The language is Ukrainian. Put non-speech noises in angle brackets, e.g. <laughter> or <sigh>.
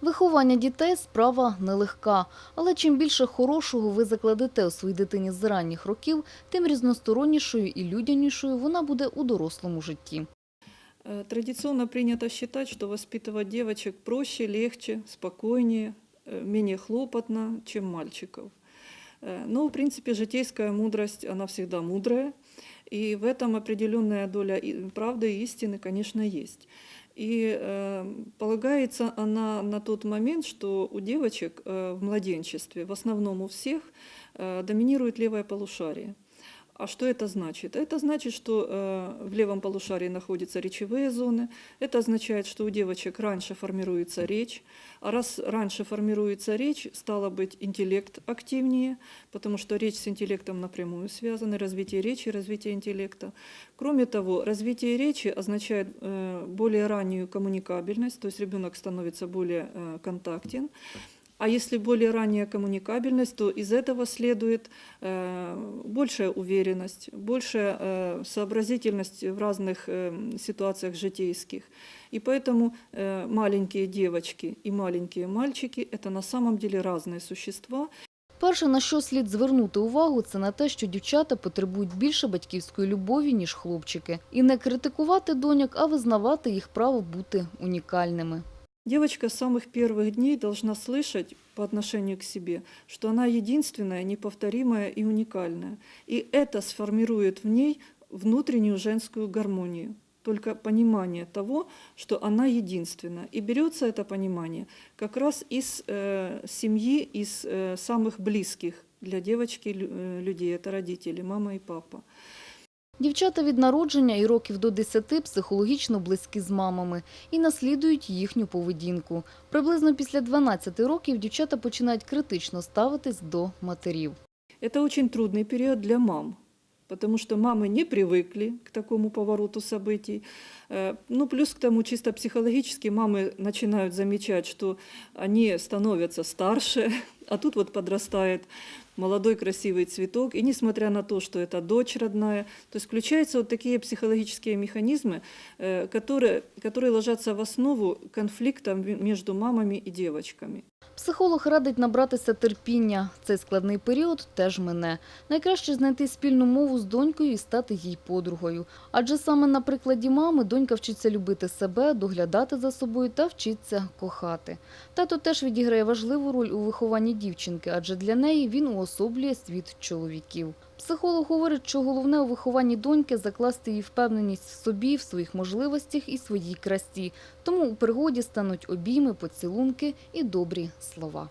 Виховання дітей – справа нелегка. Але чим більше хорошого ви закладете у своїй дитині з ранніх років, тим різностороннішою і людянішою вона буде у дорослому житті. Э, Традиционно принято считать, что воспитывать девочек проще, легче, спокойнее, э, менее хлопотно, чем мальчиков. Э, Но, в принципе, житейская мудрость, она всегда мудрая, и в этом определенная доля и- правды и истины, конечно, есть. И э, полагается она на тот момент, что у девочек э, в младенчестве, в основном у всех, э, доминирует левое полушарие. А что это значит? Это значит, что э, в левом полушарии находятся речевые зоны. Это означает, что у девочек раньше формируется речь. А раз раньше формируется речь, стало быть, интеллект активнее, потому что речь с интеллектом напрямую связаны, развитие речи, развитие интеллекта. Кроме того, развитие речи означает э, более раннюю коммуникабельность, то есть ребенок становится более э, контактен. А если более ранняя коммуникабельность, то из этого следует э, большая уверенность, большая э, сообразительность в разных э, ситуациях житейских. И поэтому э, маленькие девочки и маленькие мальчики – это на самом деле разные существа, Перше, на що слід звернути увагу, це на те, що дівчата потребують більше батьківської любові, ніж хлопчики. І не критикувати доньок, а визнавати їх право бути унікальними. Девочка с самых первых дней должна слышать по отношению к себе, что она единственная, неповторимая и уникальная. И это сформирует в ней внутреннюю женскую гармонию. Только понимание того, что она единственная. И берется это понимание как раз из э, семьи, из э, самых близких для девочки э, людей. Это родители, мама и папа. Дівчата від народження і років до 10 психологічно близькі з мамами і наслідують їхню поведінку. Приблизно після 12 років дівчата починають критично ставитись до матерів. Це очень трудний період для мам, потому что мамы не привыкли к такому повороту событий. Э, Ну, плюс к тому, чисто психологически мамы начинают замечать, что они становятся старше, <laughs> а тут вот подрастает молодой красивый цветок, и несмотря на то, что это дочь родная, то есть включаются вот такие психологические механизмы, э, которые, которые ложатся в основу конфликта между мамами и девочками. Психолог радить набратися терпіння. Цей складний період теж мине. Найкраще знайти спільну мову з донькою і стати їй подругою. Адже саме на прикладі мами донька вчиться любити себе, доглядати за собою та вчиться кохати. Тато теж відіграє важливу роль у вихованні дівчинки, адже для неї він уособлює світ чоловіків. Психолог говорить, що головне у вихованні доньки – закласти її впевненість в собі, в своїх можливостях і своїй красі. Тому у пригоді стануть обійми, поцілунки і добрі слова.